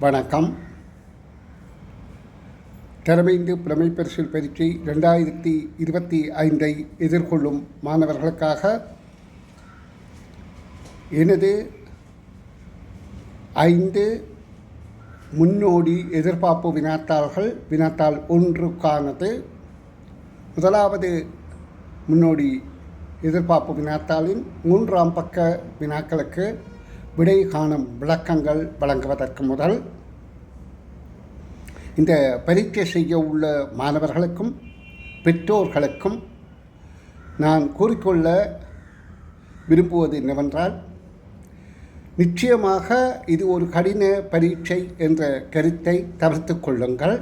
வணக்கம். திறமைந்து புலமை பரிசில் பரீட்சை ரெண்டாயிரத்தி இருபத்தி ஐந்தை எதிர்கொள்ளும் மாணவர்களுக்காக எனது ஐந்து முன்னோடி எதிர்பார்ப்பு வினாத்தாள்கள் வினாத்தாள் ஒன்றுக்கானது முதலாவது முன்னோடி எதிர்பார்ப்பு வினாத்தாளின் மூன்றாம் பக்க வினாக்களுக்கு விடை காணும் விளக்கங்கள் வழங்குவதற்கு முதல் இந்த பரீட்சை செய்ய உள்ள மாணவர்களுக்கும் பெற்றோர்களுக்கும் நான் கூறிக்கொள்ள விரும்புவது என்னவென்றால் நிச்சயமாக இது ஒரு கடின பரீட்சை என்ற கருத்தை தவிர்த்து கொள்ளுங்கள்.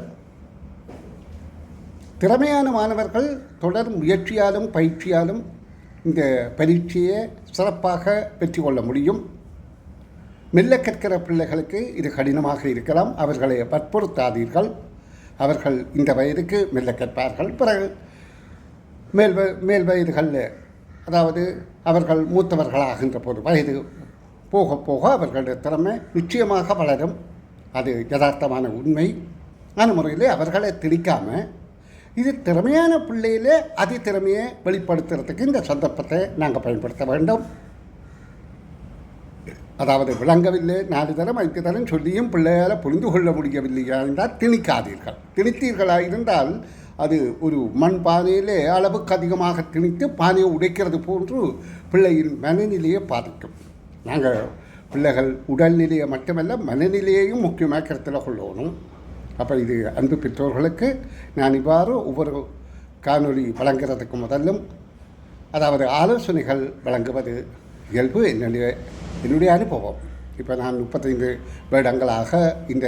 திறமையான மாணவர்கள் தொடர் முயற்சியாலும் பயிற்சியாலும் இந்த பரீட்சையை சிறப்பாக பெற்றுக்கொள்ள முடியும். மெல்ல கற்கிற பிள்ளைகளுக்கு இது கடினமாக இருக்கலாம். அவர்களை வற்புறுத்தாதீர்கள். அவர்கள் இந்த வயதுக்கு மெல்ல கற்பார்கள் பிறகு மேல் மேல் வயதுகளில் அதாவது அவர்கள் மூத்தவர்களாகின்ற போது வயது போக போக அவர்களுடைய திறமை நிச்சயமாக வளரும். அது யதார்த்தமான உண்மை. ஆன முறையில் அவர்களை திணிக்காமல் இது திறமையான பிள்ளையிலே அதி திறமையை வெளிப்படுத்துறதுக்கு இந்த சந்தர்ப்பத்தை நாங்கள் பயன்படுத்த வேண்டும். அதாவது விளங்கவில்லை நாலு தரம் ஐந்து தரம் சொல்லியும் பிள்ளையால் புரிந்து கொள்ள முடியவில்லையா என்றால் திணிக்காதீர்கள். திணித்தீர்களாக இருந்தால் அது ஒரு மண் பானையிலே அளவுக்கு அதிகமாக திணித்து பானையை உடைக்கிறது போன்று பிள்ளையின் மனநிலையை பாதிக்கும். நாங்கள் பிள்ளைகள் உடல்நிலையை மட்டுமல்ல மனநிலையையும் முக்கியமாக கருத்தில் கொள்ளணும். அப்போ இது அன்பு பெற்றோர்களுக்கு நான் இவ்வாறு ஒவ்வொரு காணொலி வழங்குறதுக்கு முதலும் அதாவது ஆலோசனைகள் வழங்குவது இயல்பு என்னுடைய என்னுடைய அனுபவம். இப்போ நான் முப்பத்தைந்து வருடங்களாக இந்த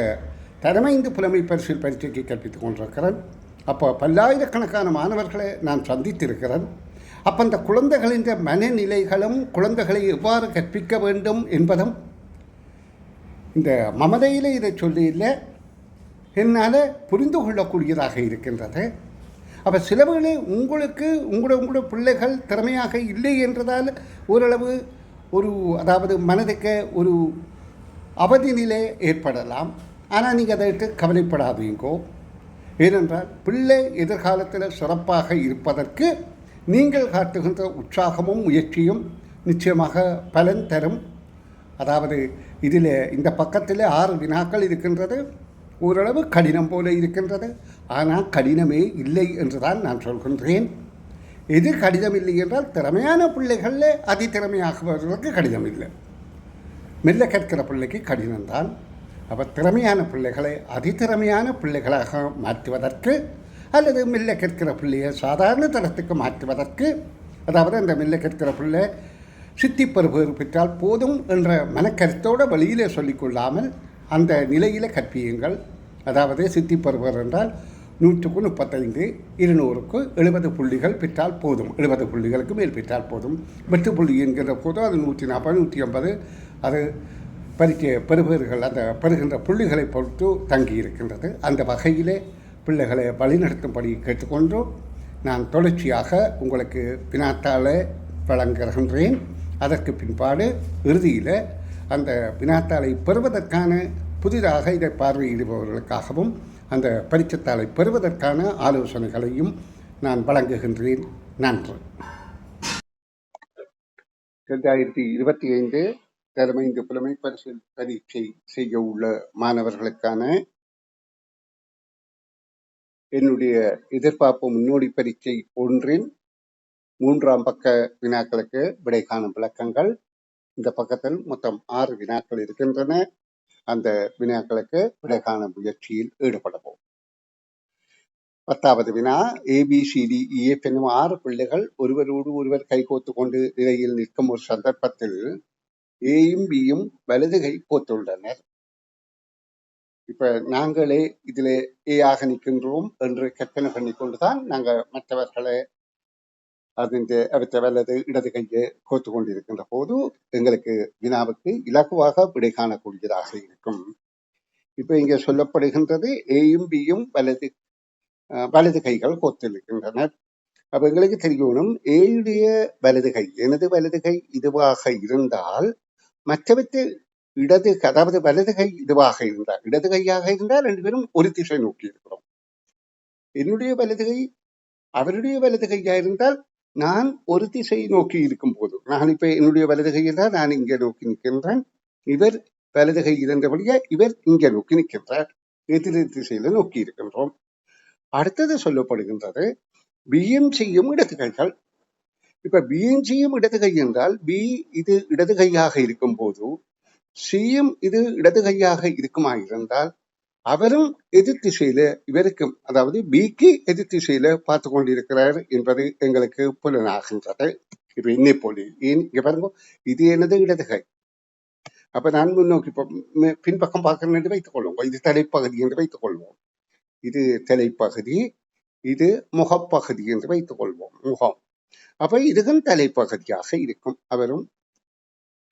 தலைமைந்து புலமை பரிசில் பரீட்சைக்கு கற்பித்துக் கொண்டிருக்கிறேன். அப்போ பல்லாயிரக்கணக்கான மாணவர்களை நான் சந்தித்திருக்கிறேன். அப்போ அந்த குழந்தைகளின் மனநிலைகளும் குழந்தைகளை எவ்வாறு கற்பிக்க வேண்டும் என்பதும் இந்த மமதையில் இதை சொல்லி இல்லை என்னால் புரிந்து கொள்ளக்கூடியதாக இருக்கின்றது. அப்போ சிலவுகளே உங்களுக்கு உங்களோட உங்களோட பிள்ளைகள் திறமையாக இல்லை என்றதால் ஓரளவு ஒரு அதாவது மனதுக்கு ஒரு அவதி நிலை ஏற்படலாம். ஆனால் நீங்கள் அதை கவலைப்படாதீங்கோ. ஏனென்றால் பிள்ளை எதிர்காலத்தில் சிறப்பாக இருப்பதற்கு நீங்கள் காட்டுகின்ற உற்சாகமும் முயற்சியும் நிச்சயமாக பலன் தரும். அதாவது இதில் இந்த பக்கத்தில் ஆறு வினாக்கள் இருக்கின்றது. ஓரளவு கடினம் போல இருக்கின்றது. ஆனால் கடினமே இல்லை என்று தான் நான் சொல்கின்றேன். எது கடிதம் இல்லை என்றால் திறமையான பிள்ளைகளில் அதி திறமையாகுபவர்களுக்கு கடிதம் இல்லை மெல்ல கற்கிற பிள்ளைக்கு கடினம்தான் அப்போ திறமையான பிள்ளைகளை அதிதிறமையான பிள்ளைகளாக மாற்றுவதற்கு அல்லது மெல்ல கற்கிற பிள்ளையை சாதாரண தரத்துக்கு மாற்றுவதற்கு அதாவது அந்த மெல்ல கற்கிற பிள்ளை சித்தி பெறுபேறு பெற்றால் போதும் என்ற மனக்கருத்தோடு வெளியிலே சொல்லிக்கொள்ளாமல் அந்த நிலையில் கற்பியுங்கள். அதாவது சித்தி பருவர் என்றால் நூற்றுக்கு முப்பத்தைந்து இருநூறுக்கு எழுபது புள்ளிகள் பெற்றால் போதும். எழுபது புள்ளிகளுக்கு மேல் பெற்றால் போதும். வெட்டு புள்ளி என்கிற போது அது நூற்றி நாற்பது நூற்றி ஐம்பது. அது பறிக்க பெறுபவர்கள் அந்த பெறுகின்ற புள்ளிகளை பொறுத்து தங்கி இருக்கின்றது. அந்த வகையிலே பிள்ளைகளை வழிநடத்தும்படி கேட்டுக்கொண்டும் நான் தொடர்ச்சியாக உங்களுக்கு வினாத்தாளை வழங்குகின்றேன். அதற்கு பின்பாடு இறுதியில் அந்த வினாத்தாளை பெறுவதற்கான புதிதாக இதை பார்வையிடுபவர்களுக்காகவும் அந்த பரிச்சத்தாளை பெறுவதற்கான ஆலோசனைகளையும் நான் வழங்குகின்றேன். நன்றி. ரெண்டாயிரத்தி இருபத்தி ஐந்து தலைமைந்து புலமை பரிசு பரீட்சை செய்ய உள்ள மாணவர்களுக்கான என்னுடைய எதிர்பார்ப்பு முன்னோடி பரீட்சை ஒன்றின் மூன்றாம் பக்க வினாக்களுக்கு விடை காணும் விளக்கங்கள். இந்த பக்கத்தில் மொத்தம் ஆறு வினாக்கள் இருக்கின்றன. அந்த வினாக்களுக்கு விடை காண முயற்சியில் ஈடுபடுவோம். பத்தாவது வினா ஏபிசிடி e, என்னும் ஆறு பிள்ளைகள் ஒருவரோடு ஒருவர் கைகோத்து கொண்டு நிலையில் நிற்கும் ஒரு சந்தர்ப்பத்தில் ஏயும் பியும் வலது கை கோத்துள்ளனர். இப்ப நாங்களே இதுல ஏ ஆக நிற்கின்றோம் என்று கற்பனை பண்ணி கொண்டுதான் நாங்க மற்றவர்களை அதிന്റെ அவற்றை வலது இடது கையை கோத்து கொண்டிருக்கின்ற போது எங்களுக்கு வினாவுக்கு இலகுவாக விடை காணக்கூடியதாக இருக்கும். இப்போ இங்கே சொல்லப்படுகின்றது ஏயும் பியும் வலது வலது கைகள் கோத்திருக்கின்றனர். அப்போ எங்களுக்கு தெரியணும் ஏயுடைய வலது கை எனது வலது கை இதுவாக இருந்தால் மற்றவற்றை இடது அதாவது வலது கை இதுவாக இருந்தால் இடது கையாக இருந்தால் ரெண்டு பேரும் ஒரு திசை நோக்கி இருக்கிறோம். என்னுடைய வலது கை அவருடைய வலது கையா இருந்தால் நான் ஒரு திசையை நோக்கி இருக்கும் போது நான் இப்ப என்னுடைய வலது கையில் தான் நான் இங்கே நோக்கி நிற்கின்றேன். இவர் வலது கை இருந்தபடியே இவர் இங்கே நோக்கி நிற்கின்றார். எதிரெதிர் திசையில நோக்கி இருக்கின்றோம். அடுத்தது சொல்லப்படுகின்றது பிஎம் செய்யும் இடது கைகள் இப்ப பிஎம் செய்யும் இடது கை என்றால் பி இது இடது கையாக இருக்கும் போது சியும் இது இடது கையாக இருக்குமா இருந்தால் அவரும் எதிர்த்திசையில இவருக்கும் அதாவது பிக்கு எதிர்த்திசையில பார்த்து கொண்டிருக்கிறார் என்பது எங்களுக்கு புலனாகின்றது. இப்ப இன்னை போலி. ஏன் இங்க பாருங்க இது எனது இடதுகை. அப்ப நான் முன்னோக்கி பின்பக்கம் பார்க்கிறேன் என்று வைத்துக் கொள்வோம். இது தலைப்பகுதி என்று வைத்துக் கொள்வோம். இது தலைப்பகுதி இது முகப்பகுதி என்று வைத்துக் கொள்வோம். முகம். அப்ப இதுவும் தலைப்பகுதியாக இருக்கும். அவரும்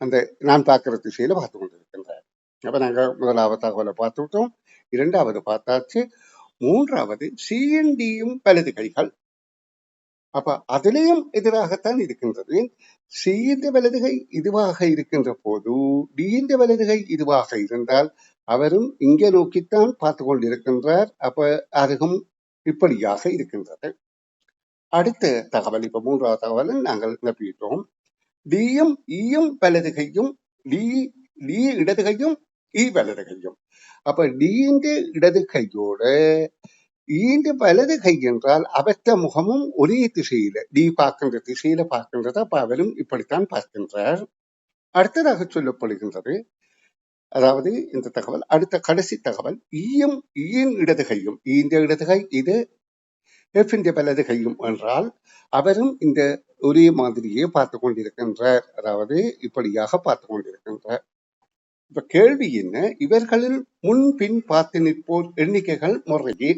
அந்த நான் பார்க்கிற திசையில பார்த்து கொண்டிருக்கின்றார் அப்ப நாங்க முதலாவது தகவலை பார்த்து விட்டோம் இரண்டாவது பார்த்தாச்சு. மூன்றாவது சிஎன்டியும் வலது கைகள் அப்ப அதுலேயும் எதிராகத்தான் இருக்கின்றது. சியின் வலதுகை இதுவாக இருக்கின்ற போது டிஎன்ற வலதுகை இதுவாக இருந்தால் அவரும் இங்கே நோக்கித்தான் பார்த்து கொண்டிருக்கின்றார். அப்ப அதுவும் இப்படியாக இருக்கின்றது. அடுத்த தகவல் இப்ப மூன்றாவது தகவலை நாங்கள் நம்பிட்டோம் டிஎம் ஈயும் e வலதுகையும் டி லீ இடது கையும் വലത് வலது கையும் அப்ப டீன்ற இடது கையோட ஈன்ற வலது கை என்றால் அவற்ற முகமும் ஒரே திசையில டி பார்க்கின்ற திசையில பார்க்கின்றது அப்ப அவரும் இப்படித்தான் பார்க்கின்றார். அடுத்ததாக சொல்லப்படுகின்றது அதாவது இந்த தகவல் அடுத்த கடைசி தகவல் ஈயும் ஈயின் இடது கையும் ஈந்த இடது கை இது எஃபின் வலது கையும் என்றால் அவரும் இந்த ஒரே மாதிரியே பார்த்து கொண்டிருக்கின்றார். அதாவது இப்படியாக பார்த்து கொண்டிருக்கின்றார். இப்ப கேள்வி என்ன? இவர்களில் முன்பின் பார்த்து நிற்போர் எண்ணிக்கைகள் முறையே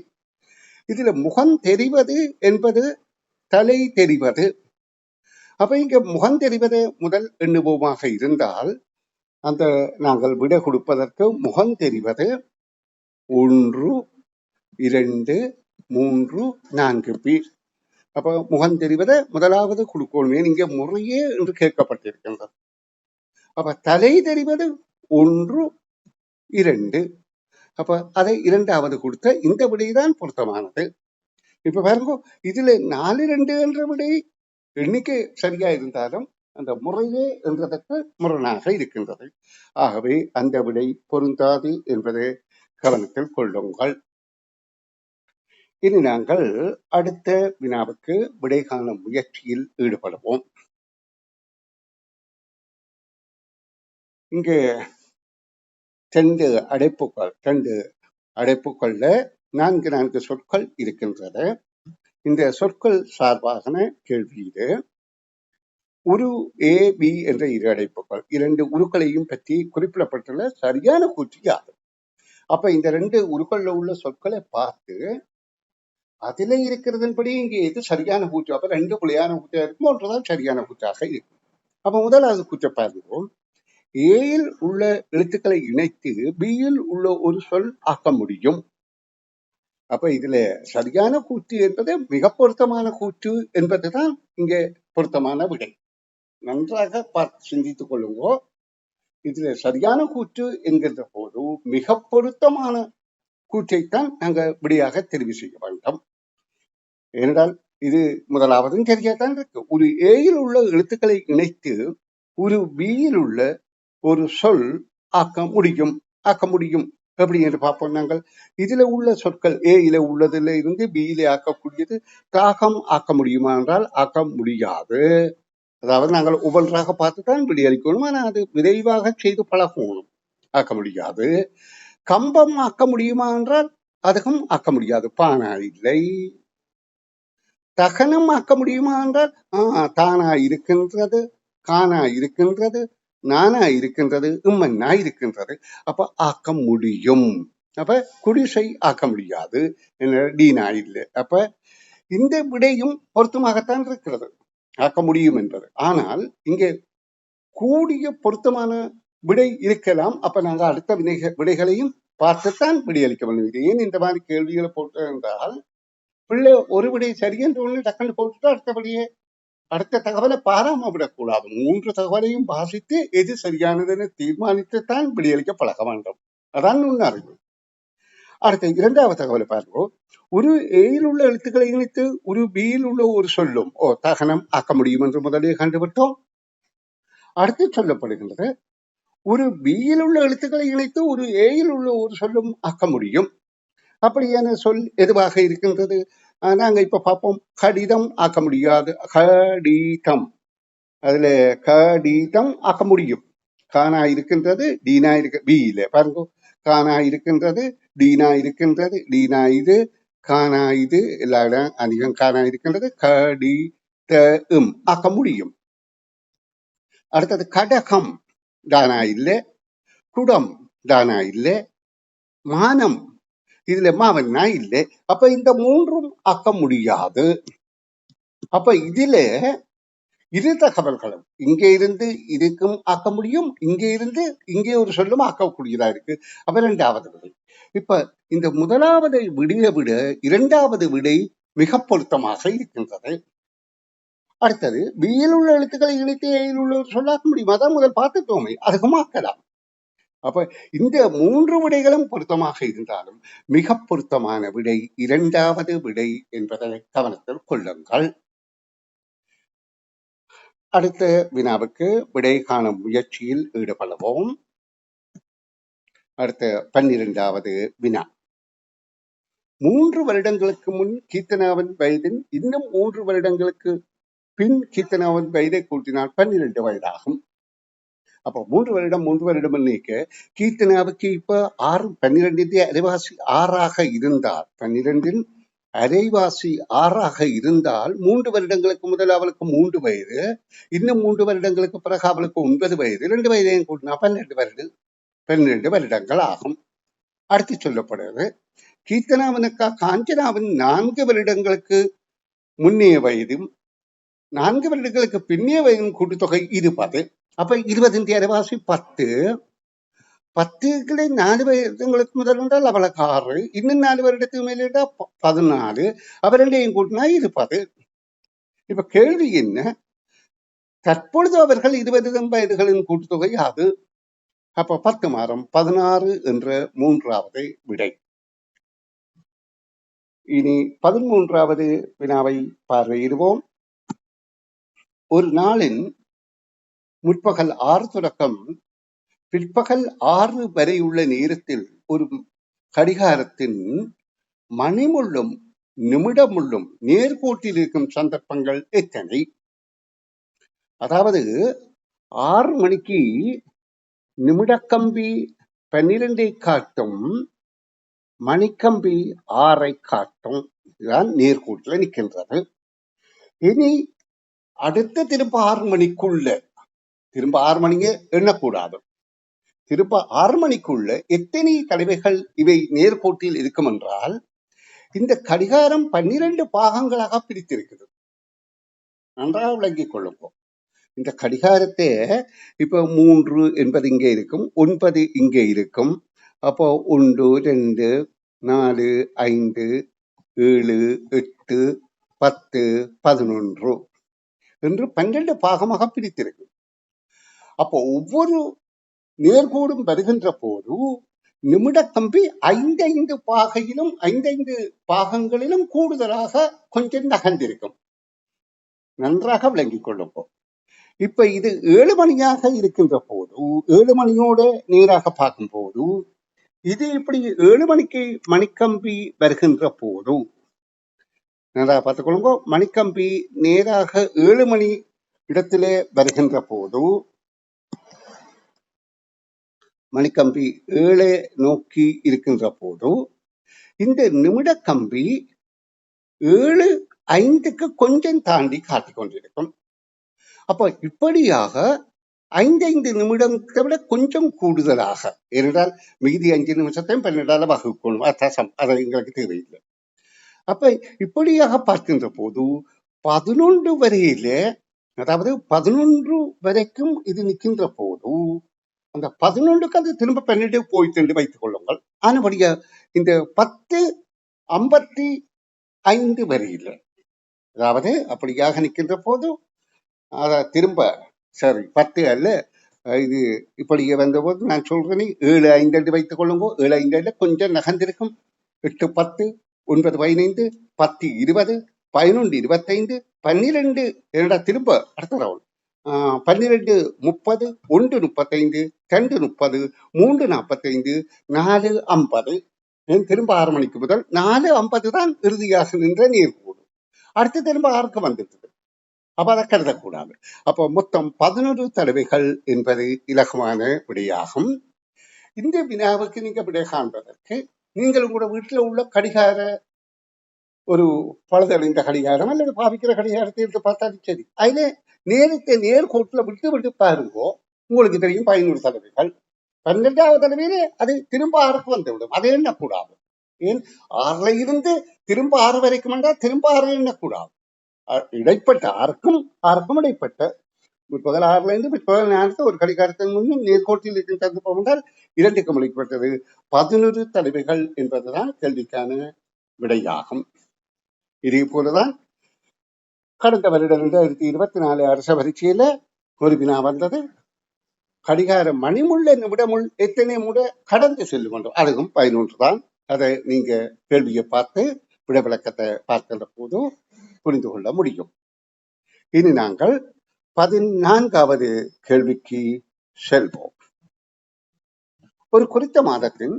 இதுல முகம் தெரிவது என்பது தலை தெரிவது. அப்ப இங்க முகம் தெரிவது முதல் எண்ணுவோமாக இருந்தால் அந்த நாங்கள் விட கொடுப்பதற்கு முகம் தெரிவது ஒன்று இரண்டு மூன்று நான்கு பேர். அப்ப முகம் தெரிவதை முதலாவது கொடுக்கணுமே. இங்க முறையே என்று கேட்கப்பட்டிருக்கின்றது. அப்ப தலை தெரிவது ஒன்று இரண்டு. அப்ப அதை இரண்டாவது கொடுத்த இந்த விடைதான் பொருத்தமானது. இப்ப பாருங்க இதுல நாலு ரெண்டு என்ற விடை எண்ணிக்கை சரியா இருந்தாலும் அந்த முறையே என்றதற்கு முரணாக இருக்கின்றது. ஆகவே அந்த விடை பொருந்தாது என்பதை கவனத்தில் கொள்ளுங்கள். இனி நாங்கள் அடுத்த வினாவுக்கு விடை காணும் முயற்சியில் ஈடுபடுவோம். இங்கு ரெண்டு அடைப்புகள் ரெண்டு அடைப்புகள்ல நான்கு நான்கு சொற்கள் இருக்கின்றது இந்த சொற்கள் சார்பாகன கேள்வி இது. உரு ஏ பி என்ற இரு அடைப்புகள். இரண்டு உருக்களையும் பற்றி குறிப்பிடப்பட்டுள்ள சரியான கூற்று யாது? அப்ப இந்த ரெண்டு உருக்கள்ல உள்ள சொற்களை பார்த்து அதுல இருக்கிறதன்படி இங்க எது சரியான கூற்று. அப்ப ரெண்டு பிழையான கூற்றா இருக்கும் ஒன்றுதான் சரியான கூற்றாக இருக்கும். அப்ப முதலாவது கூற்றை பார்க்கிறோம். ஏயில் உள்ள எழுத்துக்களை இணைத்து பியில் உள்ள ஒரு சொல் ஆக்க முடியும். அப்ப இதுல சரியான கூற்று என்பது மிக பொருத்தமான கூற்று என்பதுதான் இங்கே பொருத்தமான விடை. நன்றாக பார்த்து சிந்தித்துக் கொள்ளுங்கோ. இதுல சரியான கூற்று என்கின்ற போது மிக பொருத்தமான கூற்றைத்தான் நாங்க விடையாக தெரிவு செய்ய வேண்டும். ஏனென்றால் இது முதலாவதும் சரியாதான் இருக்கு. ஒரு ஏயில் உள்ள எழுத்துக்களை இணைத்து ஒரு பியில் உள்ள ஒரு சொல் ஆக்க முடியும். ஆக்க முடியும். எப்படி என்று பார்ப்போம் நாங்கள். இதுல உள்ள சொற்கள் ஏ இல உள்ளதுல இருந்து பியில ஆக்கக்கூடியது தாகம் ஆக்க முடியுமா என்றால் ஆக்க முடியாது. அதாவது நாங்கள் ஒவ்வொன்றாக பார்த்துதான் விடையளிக்கணும் ஆனால் அது விரைவாக செய்து பழகணும். ஆக்க முடியாது. கம்பம் ஆக்க முடியுமா என்றால் அதுக்கும் ஆக்க முடியாது. பானா இல்லை. தகனம் ஆக்க முடியுமா என்றால் ஆஹ் தானா இருக்கின்றது கானா இருக்கின்றது நானா இருக்கின்றது இம்மன்னா இருக்கின்றது அப்ப ஆக்க முடியும். அப்ப குடிசை ஆக்க முடியாது. டீனா இல்லை. அப்ப இந்த விடையும் பொருத்தமாகத்தான் இருக்கிறது. ஆக்க முடியும் என்பது. ஆனால் இங்கே கூடிய பொருத்தமான விடை இருக்கலாம். அப்ப நாங்கள் அடுத்த வினைக விடைகளையும் பார்த்துத்தான் விடையளிக்க வேண்டும். ஏன் இந்த மாதிரி கேள்விகளை போட்டு என்றால் பிள்ளை ஒரு விடை சரி என்று ஒண்ணு டக்குன்னு போட்டுட்டு அடுத்தபடியே அடுத்த தகவலை பாராம விடக்கூடாது மூன்று தகவலையும் வாசித்து எது சரியானதுன்னு தீர்மானித்து தான் விடியளிக்க பழக வேண்டும் அதான் நுண்ணறிவு அடுத்த இரண்டாவது தகவலை பாருங்க ஒரு ஏயில் உள்ள எழுத்துக்களை இணைத்து ஒரு பியில் உள்ள ஒரு சொல்லும் ஓ தகனம் ஆக்க முடியும் என்று முதலே கண்டுவிட்டோம் அடுத்து சொல்லப்படுகின்றது ஒரு பியில் உள்ள எழுத்துக்களை இணைத்து ஒரு ஏயில் உள்ள ஒரு சொல்லும் ஆக்க முடியும் அப்படியான சொல் எதுவாக இருக்கின்றது நாங்கள் இப்போ பார்ப்போம் கடிதம் ஆக்க முடியாது. கடிதம். அதில் கடிதம் ஆக்க முடியும். கானா இருக்கின்றது டீனா இருக்கு பியில பாருங்க. கானா இருக்கின்றது டீனா இருக்கின்றது டீனா இது கானா இது எல்லா இடம் அதிகம் கானா இருக்கின்றது கடி த ஆக்க முடியும். அடுத்தது கடகம். தானா இல்லை. குடம். தானா இல்லை. மானம். இதுல மாவன்னா இல்லை. அப்ப இந்த மூன்றும் ஆக்க முடியாது. அப்ப இதுல இரு தகவல்களும். இங்கே இருந்து இதுக்கும் ஆக்க முடியும் இங்கே இருந்து இங்கே ஒரு சொல்லும் ஆக்கக்கூடியதா இருக்கு. அப்ப இரண்டாவது விடை. இப்ப இந்த முதலாவது விடையை விட இரண்டாவது விடை மிக பொருத்தமாக இருக்கின்றது. அடுத்தது பியில் உள்ள எழுத்துக்களை இணைத்து ஏயில் உள்ள ஒரு சொல்லாக்க முடியும்? அதான் முதல் பார்த்துட்டோமே. அதுக்கும் ஆக்கலாம். அப்ப இந்த மூன்று விடைகளும் பொருத்தமாக இருந்தாலும் மிக பொருத்தமான விடை இரண்டாவது விடை என்பதை கவனத்தில் கொள்ளுங்கள். அடுத்த வினாவுக்கு விடை காணும் முயற்சியில் ஈடுபடுவோம். அடுத்த பன்னிரெண்டாவது வினா. மூன்று வருடங்களுக்கு முன் கீர்த்தனாவின் வயதின் இன்னும் மூன்று வருடங்களுக்கு பின் கீர்த்தனாவின் வயதை கூட்டினால் பன்னிரண்டு வயதாகும். அப்போ மூன்று வருடம் மூன்று வருடம் இன்னைக்கு கீர்த்தனாவுக்கு இப்ப ஆறு பன்னிரெண்டின் அரைவாசி ஆறாக இருந்தால் பன்னிரெண்டின் அரைவாசி ஆறாக இருந்தால் மூன்று வருடங்களுக்கு முதல் அவளுக்கு மூன்று வயது இன்னும் மூன்று வருடங்களுக்கு பிறகு அவளுக்கு ஒன்பது வயது ரெண்டு வயதையும் கூட்டினா பன்னிரெண்டு வருடம் பன்னிரண்டு வருடங்கள் ஆகும். அடுத்து சொல்லப்படுறது கீர்த்தனாவனுக்கா காஞ்சனாவின் நான்கு வருடங்களுக்கு முன்னைய வயதும் நான்கு வருடங்களுக்கு பின்னே வயதும் கூட்டுத்தொகை இருபது. அப்ப இருபதின் அரைவாசி பத்து பத்துக்களை நாலு வருடங்களுக்கு முதல் என்றால் அவளுக்கு ஆறு இன்னும் நாலு வருடத்துக்கு மேல இருந்தா பதினாலு அவ ரெண்டையும் கூட்டினா இருப்பது இப்ப கேள்வி என்ன தற்பொழுது அவர்கள் இருபது வயதுகளின் கூட்டுத்தொகை அது அப்ப பத்து மாதம் பதினாறு என்ற மூன்றாவது விடை இனி பதிமூன்றாவது வினாவை பார்வையிடுவோம் ஒரு நாளின் முற்பகல் ஆறு தொடக்கம். பிற்பகல் ஆறு வரை உள்ள நேரத்தில் ஒரு கடிகாரத்தின் மணிமுள்ளும் நிமிடமுள்ளும் நேர்கோட்டில் இருக்கும் சந்தர்ப்பங்கள் எத்தனை? அதாவது ஆறு மணிக்கு நிமிடக்கம்பி பன்னிரண்டை காட்டும் மணிக்கம்பி ஆறை காட்டும். இதுதான் நேர்கோட்டில் நிற்கின்றது. இனி அடுத்த திரும்ப ஆறு மணிக்குள்ள திரும்ப ஆறு மணிங்க எண்ணக்கூடாது. திரும்ப ஆறு மணிக்குள்ள எத்தனை தடவைகள் இவை நேர்கோட்டில் இருக்கும் என்றால் இந்த கடிகாரம் பன்னிரண்டு பாகங்களாக பிரித்திருக்குது நன்றாக விளங்கிக் கொள்ளுங்க. இந்த கடிகாரத்தை இப்போ மூன்று என்பது இங்கே இருக்கும் ஒன்பது இங்கே இருக்கும். அப்போ ஒன்று ரெண்டு நாலு ஐந்து ஏழு எட்டு பத்து பதினொன்று என்று பன்னிரண்டு பாகமாக பிரித்திருக்கு. அப்போ ஒவ்வொரு நேர்கோடும் வருகின்ற போது நிமிட கம்பி ஐந்தைந்து பாகையிலும் ஐந்தைந்து பாகங்களிலும் கூடுதலாக கொஞ்சம் நகர்ந்திருக்கும். நன்றாக விளங்கிக் கொள்ளும் இப்ப இது ஏழு மணியாக இருக்கின்ற போது ஏழு மணியோட நேராக பார்க்கும் போது இது இப்படி ஏழு மணிக்கு மணிக்கம்பி வருகின்ற போது நல்லா பார்த்துக்கொள்ளுங்க மணிக்கம்பி நேராக ஏழு மணி இடத்திலே வருகின்ற போது மணிக்கம்பி ஏழை நோக்கி இருக்கின்ற போது இந்த நிமிட கம்பி ஏழு ஐந்துக்கு கொஞ்சம் தாண்டி காட்டிக் கொண்டிருக்கும். அப்ப இப்படியாக ஐந்தைந்து நிமிடத்தை விட கொஞ்சம் கூடுதலாக ஏனென்றால் மிகுதி அஞ்சு நிமிஷத்தையும் பன்னெண்டால வகுக்கணும். அத்தாசம் அது எங்களுக்கு தேவையில்லை. அப்ப இப்படியாக பார்க்கின்ற போது பதினொன்று வரையில அதாவது பதினொன்று வரைக்கும் இது நிற்கின்ற போது அந்த பதினொன்றுக்கு அது திரும்ப பன்னெண்டு போயிட்டு என்று வைத்துக் கொள்ளுங்கள். ஆனபடியா இந்த பத்து ஐம்பத்தி ஐந்து வரையில அதாவது அப்படியாக நிற்கின்ற போது அதை திரும்ப சரி பத்து அல்ல இது இப்படி வந்தபோது நான் சொல்றேனே ஏழு ஐந்து என்று வைத்துக் கொள்ளுங்க ஏழு ஐந்து கொஞ்சம் நகர்ந்திருக்கும். எட்டு பத்து ஒன்பது பதினைந்து பத்து இருபது பதினொன்று இருபத்தைந்து பன்னிரெண்டு என்னடா திரும்ப அடுத்த ரவுண்ட் பன்னிரெண்டு முப்பது ஒன்று முப்பத்தைந்து ரெண்டு முப்பது மூன்று நாற்பத்தைந்து நாலு ஐம்பது. ஏன்? திரும்ப ஆறு மணிக்கு முதல் நாலு ஐம்பது தான் இறுதியாக நின்ற நீர் கூடும் அடுத்து திரும்ப ஆறுக்கு வந்துட்டது. அப்ப அதை கருதக்கூடாது. அப்போ மொத்தம் பதினொரு தடவைகள் என்பது இலகுவான விடையாகும். இந்த வினாவுக்கு நீங்க விடை காண்பதற்கு நீங்கள் உங்களோட வீட்டில் உள்ள கடிகார ஒரு பழுதடைந்த கடிகாரம் அல்லது பாவிக்கிற கடிகாரத்தை எடுத்து பார்த்தாலும் சரி. அதிலே நேரத்தை நேர்கோட்டுல விட்டு விட்டு பாருங்கோ உங்களுக்கு தெரியும் பதினோரு தடவைகள் பன்னெண்டாவது தடவையிலே அது திரும்ப ஆறுக்கு வந்துவிடும். அதை எண்ணக்கூடாது. ஏன்? ஆறுல இருந்து திரும்ப ஆறு வரைக்கும் என்றால் திரும்ப ஆறு எண்ணக்கூடாது. அ- இடைப்பட்ட ஆறுக்கும் ஆறுக்கும் இடைப்பட்ட. முற்பகல் ஆறுல இருந்து பிற்பகல் நேரத்தை ஒரு கடிகாரத்தின் முன்னும் நேர்கோட்டில் இருக்கும் சந்தர்ப்பம் என்றால் முடிக்கப்பட்டது பதினொரு தலைவைகள் என்பதுதான் கேள்விக்கான விடையாகும். இதே போலதான் கடந்த வருடம் ரெண்டாயிரத்தி இருபத்தி நாலு அரச பரீட்சையில ஒரு வினா வந்தது. கடிகார மணிமுள்ள நிமிடமுள் எத்தனை முறை கடந்து செல்லும் கொண்டோம் அதுவும் பதினொன்று தான். அதை நீங்க கேள்வியை பார்த்து விட விளக்கத்தை பார்க்கின்ற போது புரிந்து கொள்ள முடியும். இனி நாங்கள் பதினான்காவது கேள்விக்கு செல்வோம். ஒரு குறித்த மாதத்தின்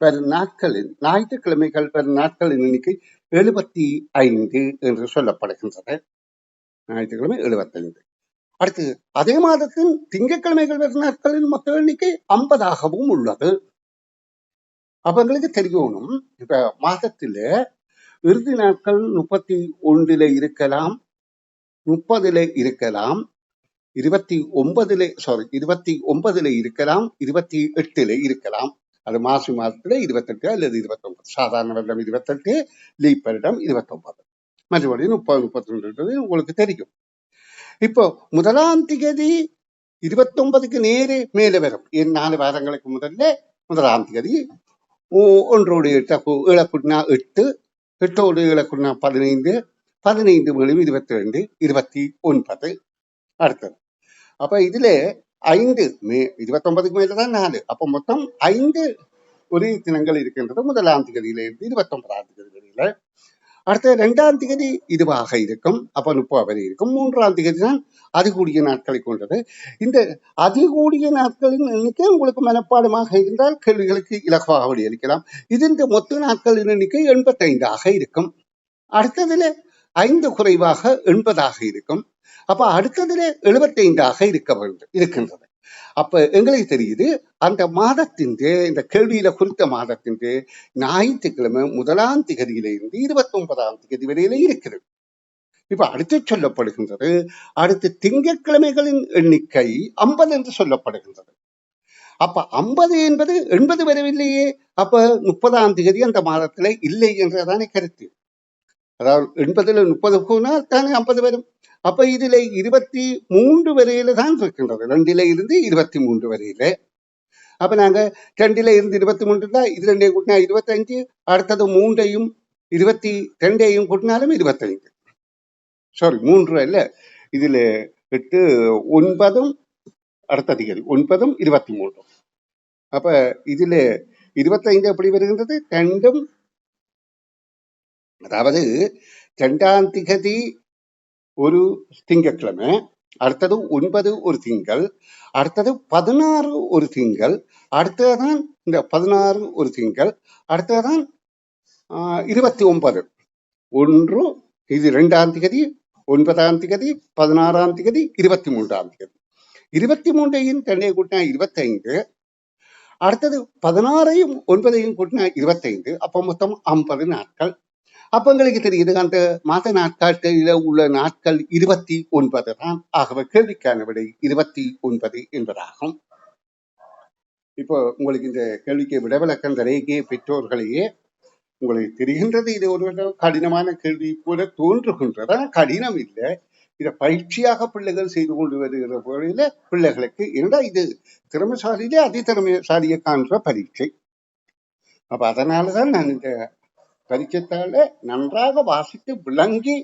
பெரு நாட்களின் ஞாயிற்றுக்கிழமைகள் பெரு நாட்களின் எண்ணிக்கை எழுபத்தி ஐந்து என்று சொல்லப்படுகின்றது. ஞாயிற்றுக்கிழமை எழுபத்தைந்து அடுத்து அதே மாதத்தின் திங்கட்கிழமைகள் பெரு நாட்களின் மொத்த எண்ணிக்கை ஐம்பதாகவும் உள்ளது. அவங்களுக்கு தெரியணும் இப்ப மாதத்தில் இறுதி நாட்கள் முப்பத்தி ஒன்றில இருக்கலாம் முப்பதுல இருக்கலாம் இருபத்தி ஒன்பதுல சாரி இருபத்தி ஒன்பதுல இருக்கலாம் இருபத்தி எட்டுல இருக்கலாம். அது மாசி மாதத்துல இருபத்தெட்டு அல்லது இருபத்தொன்பது. சாதாரண வருடம் இருபத்தெட்டு லீப் வருடம் இருபத்தொன்பது. மறுபடியும் முப்பது முப்பத்தி ரெண்டுன்றது உங்களுக்கு தெரியும். இப்போ முதலாம் திகதி இருபத்தொன்பதுக்கு நேரே மேலே வரும். என் நாலு வாரங்களுக்கு முதல்ல முதலாம் திகதி. ஒன்றோடு எட்டு இழக்குன்னா எட்டு எட்டோடு இழக்குன்னா பதினைந்து பதினைந்து மேலும் இருபத்தி ரெண்டு இருபத்தி ஒன்பது. அடுத்தது. அப்போ இதில் ஐந்து மே இருபத்தொன்பதுக்கு மேல தான் நாலு. அப்ப மொத்தம் ஐந்து ஒரே தினங்கள் இருக்கின்றது முதலாம் திகதியில இருந்து இருபத்தொன்பதாம் திகதி வரையில அடுத்த இரண்டாம் திகதி இதுவாக இருக்கும். அப்ப முப்பது வரை இருக்கும். மூன்றாம் திகதி தான் அதிகூடிய நாட்களை கொண்டது. இந்த அதிகூடிய நாட்களின் எண்ணிக்கை உங்களுக்கு மனப்பாடமாக இருந்தால் கேள்விகளுக்கு இலகுவாக விடையளிக்கலாம் இது இந்த மொத்த நாட்களின் எண்ணிக்கை எண்பத்தைந்தாக இருக்கும். அடுத்ததுல ஐந்து குறைவாக எண்பதாக இருக்கும். அப்ப அடுத்ததுல எழுபத்தைந்தாக இருக்க வேண்டும் இருக்கின்றது. அப்ப எங்களுக்கு தெரியுது அந்த மாதத்தின் இந்த கேள்வியில குறித்த மாதத்தின் ஞாயிற்றுக்கிழமை முதலாம் திகதியிலிருந்து இருபத்தி ஒன்பதாம் திகதி வரையில இருக்கிறது. இப்ப அடுத்து சொல்லப்படுகின்றது அடுத்து திங்கட்கிழமைகளின் எண்ணிக்கை ஐம்பது என்று சொல்லப்படுகின்றது. அப்ப ஐம்பது என்பது எண்பது வரவில்லையே அப்ப முப்பதாம் திகதி அந்த மாதத்துல இல்லை என்றதானே கருத்து. அதாவது எண்பதுல முப்பது போனால் தானே ஐம்பது வரும். அப்ப இதுல இருபத்தி மூன்று வரையில தான் இருக்கின்றது ரெண்டில இருந்து இருபத்தி மூன்று வரையில. அப்ப நாங்க ரெண்டில இருந்து இருபத்தி மூன்று தான் இது ரெண்டையும் கூட்டினா இருபத்தஞ்சு அடுத்தது மூன்றையும் இருபத்தி ரெண்டையும் கூட்டினாலும் இருபத்தஞ்சு சாரி மூன்று அல்ல. இதுல எட்டு ஒன்பதும் அடுத்ததிகள் ஒன்பதும் இருபத்தி மூன்றும் அப்ப இதுல இருபத்தைந்து எப்படி வருகின்றது? ரெண்டும் அதாவது ரெண்டாம் திகதி ஒரு திங்கக்கிழமை அடுத்தது ஒன்பது ஒரு திங்கள் அடுத்தது பதினாறு ஒரு திங்கள் அடுத்ததுதான் இந்த பதினாறு ஒரு திங்கள் அடுத்ததுதான் ஆஹ், இருபத்தி ஒன்பது. ஒன்று இது ரெண்டாம் திகதி ஒன்பதாம் திகதி பதினாறாம் திகதி இருபத்தி மூன்றாம் திகதி இருபத்தி மூன்றையும் தன்னை கூட்டினா இருபத்தைந்து அடுத்தது பதினாறையும் ஒன்பதையும் கூட்டினா இருபத்தைந்து அப்போ மொத்தம் ஐம்பது நாட்கள். அப்ப எங்களுக்கு தெரியுது அந்த மாத நாட்காட்டில உள்ள நாட்கள் இருபத்தி ஒன்பது தான். ஆகவே கேள்விக்கான விடை இருபத்தி ஒன்பது என்பதாகும். இப்போ உங்களுக்கு இந்த கேள்விக்கு விடவிலக்கம் தரையே பெற்றோர்களையே. உங்களுக்கு தெரிகின்றது இது ஒரு கடினமான கேள்வி போல தோன்றுகின்றது? கடினம் இல்லை. இதை பயிற்சியாக பிள்ளைகள் செய்து கொண்டு வருகிற வகையில பிள்ளைகளுக்கு ஏன்னா இது? திறமைசாலியிலே அதி திறமைசாலியை காண்ற பரீட்சை. அப்ப அதனாலதான் நான் இந்த பரிச்சத்தால நன்றாக வாசித்து விளங்கி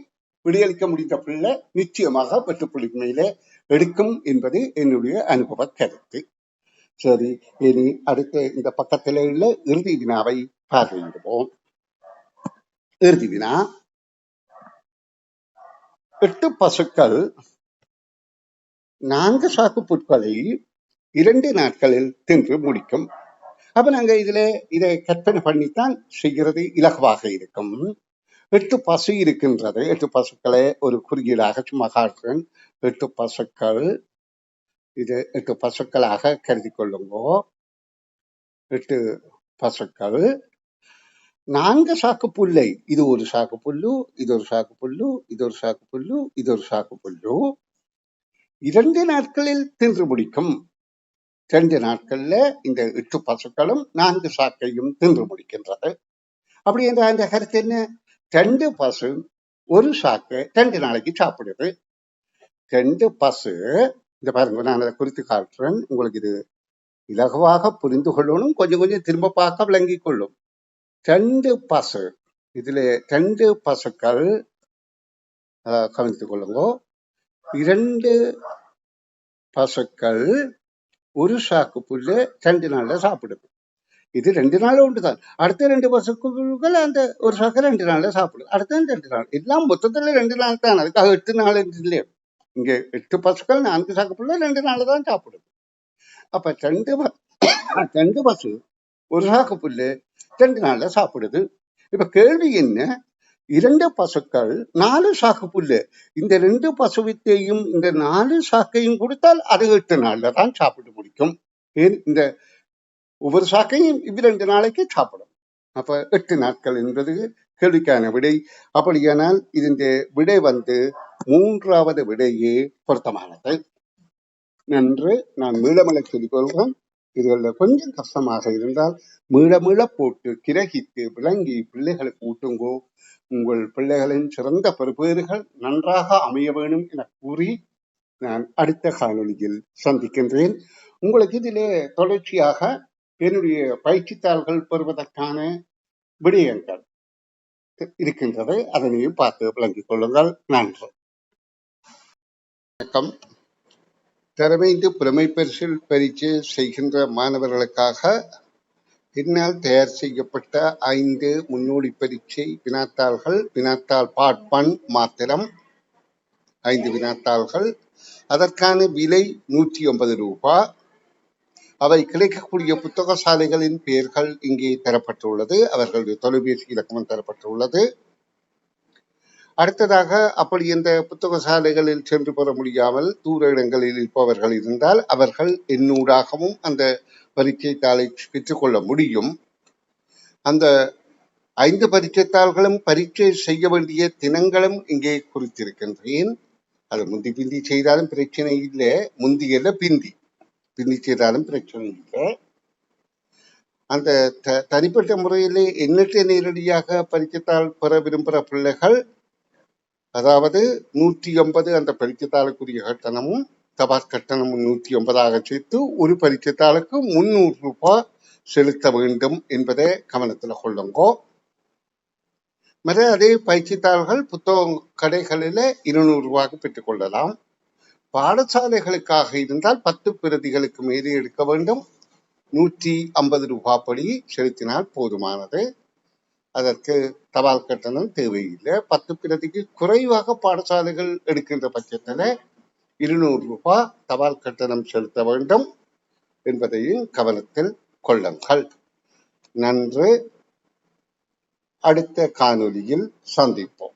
விடியளிக்க முடிந்த பிள்ளை நிச்சயமாக வெற்றுப்புள்ளிக்கு எடுக்கும் என்பது என்னுடைய அனுபவ கருத்து. சரி இனி அடுத்த இந்த பக்கத்தில் உள்ள இறுதி வினாவை பார்வையிடுவோம் இறுதி வினா. எட்டு பசுக்கள் நான்கு சாக்கு புட்களை இரண்டு நாட்களில் தின்று முடிக்கும். அப்ப நாங்க இதுல இதை கற்பனை பண்ணித்தான் செய்கிறது இலகுவாக இருக்கும். எட்டு பசு இருக்கின்றது. எட்டு பசுக்களை ஒரு குறியீடாக சும்மா காட்டுறேன். எட்டு பசுக்கள் இது எட்டு பசுக்களாக கருதி கொள்ளுங்கோ. எட்டு பசுக்கள். நான்கு சாக்கு புல்லை. இது ஒரு சாக்கு புல்லு இது ஒரு சாக்கு புல்லு இது ஒரு சாக்கு புல்லு இது ஒரு சாக்கு புல்லு. இரண்டு நாட்களில் தின்று முடிக்கும். ரெண்டு நாட்கள்ல இந்த எட்டு பசுக்களும் நான்கு சாக்கையும் தின்று முடிக்கின்றது. அப்படி என்ற அந்த கருத்து என்ன? ரெண்டு பசு ஒரு சாக்கு ரெண்டு நாளைக்கு சாப்பிடுது. ரெண்டு பசு இந்த பாருங்க நான் அதை குறித்து காட்டுறேன். உங்களுக்கு இது இலகுவாக புரிந்து கொள்ளணும். கொஞ்சம் கொஞ்சம் திரும்ப பார்க்க விளங்கி கொள்ளும். ரெண்டு பசு இதுல ரெண்டு பசுக்கள் கவனித்துக் கொள்ளுங்க. இரண்டு பசுக்கள் ஒரு சாக்கு புல்லு ரெண்டு நாள்ல சாப்பிடுது. இது ரெண்டு நாள் உண்டு தான் அடுத்த ரெண்டு பசுக்கள் அந்த ஒரு சாக்கு ரெண்டு நாள்ல சாப்பிடுது. அடுத்த ரெண்டு நாள். எல்லாம் மொத்தத்துல ரெண்டு நாள் தான். அதுக்காக எட்டு நாள் இல்லையே. இங்க எட்டு பசுக்கள் நான்கு சாக்கு புல்லு ரெண்டு நாள் தான் சாப்பிடுது. அப்ப ரெண்டு ரெண்டு பசு ஒரு சாக்கு புல்லு ரெண்டு நாள்ல சாப்பிடுது. இப்ப கேள்வி என்ன? இரண்டு பசுக்கள் நாலு சாக்கு புல்லு. இந்த ரெண்டு பசுவித்தையும் இந்த நாலு சாக்கையும் கொடுத்தால் அது எட்டு நாள்ல தான் சாப்பிட்டு முடிக்கும். ஏன்? இந்த ஒவ்வொரு சாக்கையும் இவ்விரண்டு நாளைக்கு சாப்பிடும். அப்ப எட்டு நாட்கள் என்பது கேள்விக்கான விடை. அப்படியானால் இதன் விடை வந்து மூன்றாவது விடையே பொருத்தமானது. நன்று நான் மீளமலை சொல்லிக் கொள்கிறேன் இதுகளில் கொஞ்சம் கஷ்டமாக இருந்தால் மீள மீள போட்டு கிரகித்து விளங்கி பிள்ளைகளுக்கு ஊட்டுங்கோ. உங்கள் பிள்ளைகளின் சிறந்த பெறுபேறுகள் நன்றாக அமைய வேணும் என கூறி நான் அடுத்த காணொலியில் சந்திக்கின்றேன். உங்களுக்கு இதிலே தொடர்ச்சியாக என்னுடைய பயிற்சித்தாள்கள் பெறுவதற்கான விடயங்கள் இருக்கின்றது அதனையும் பார்த்து விளங்கிக் கொள்ளுங்கள். நன்றி. வணக்கம். திறமைந்து புலமை பரிசில் பரீட்சை செய்கின்ற மாணவர்களுக்காக என்னால் தயார் செய்யப்பட்ட ஐந்து முன்னோடி பரீட்சை வினாத்தாள்கள் வினாத்தாள் பாட்பன் மாத்திரம். ஐந்து வினாத்தாள்கள். அதற்கான விலை நூற்றி ஒன்பது ரூபாய் அவை கிடைக்கக்கூடிய புத்தக சாலைகளின் பெயர்கள் இங்கே தரப்பட்டுள்ளது. அவர்களுடைய தொலைபேசி இலக்கமும் தரப்பட்டுள்ளது. அடுத்ததாக அப்படி இந்த புத்தக சாலைகளில் சென்று பெற முடியாமல் தூர இடங்களில் இருப்பவர்கள் இருந்தால் அவர்கள் என்னூடாகவும் அந்த பரீட்சை தாளை பெற்றுக்கொள்ள முடியும். அந்த ஐந்து பரீட்சைத்தாள்களும் பரீட்சை செய்ய வேண்டிய தினங்களும் இங்கே குறித்திருக்கின்றேன். அது முந்தி பிந்தி செய்தாலும் பிரச்சனை இல்லை. முந்தி முந்தியல்ல பிந்தி. பிந்தி செய்தாலும் பிரச்சனை இல்லை. அந்த த- தனிப்பட்ட முறையிலே எண்ணிட்டு நேரடியாக பரீட்சைத்தாள் பெற விரும்புகிற பிள்ளைகள் அதாவது நூற்றி ஐம்பது அந்த பரீட்சைத்தாளுக்குரிய கட்டணமும் தபால் கட்டணம் நூற்றி ஒன்பதாக சேர்த்து ஒரு பரிச்சத்தாளுக்கு முன்னூறு ரூபாய் செலுத்த வேண்டும் என்பதை கவனத்தில் கொள்ளுங்கோ. மற்ற அதே பயிற்சித்தாள்கள் புத்தக கடைகளில் இருநூறு ரூபாய்க்கு பெற்றுக்கொள்ளலாம் பாடசாலைகளுக்காக இருந்தால் பத்து பிரதிகளுக்கு மேலே எடுக்க வேண்டும். நூற்றி ஐம்பது ரூபாய் படி செலுத்தினால் போதுமானது. அதற்கு தபால் கட்டணம் தேவையில்லை. பத்து பிரதிக்கு குறைவாக பாடசாலைகள் எடுக்கின்ற பட்சத்தில் இருநூறு ரூபாய் தபால் கட்டணம் செலுத்த வேண்டும் என்பதையும் கவனத்தில் கொள்ளுங்கள். நன்று. அடுத்த காணொலியில் சந்திப்போம்.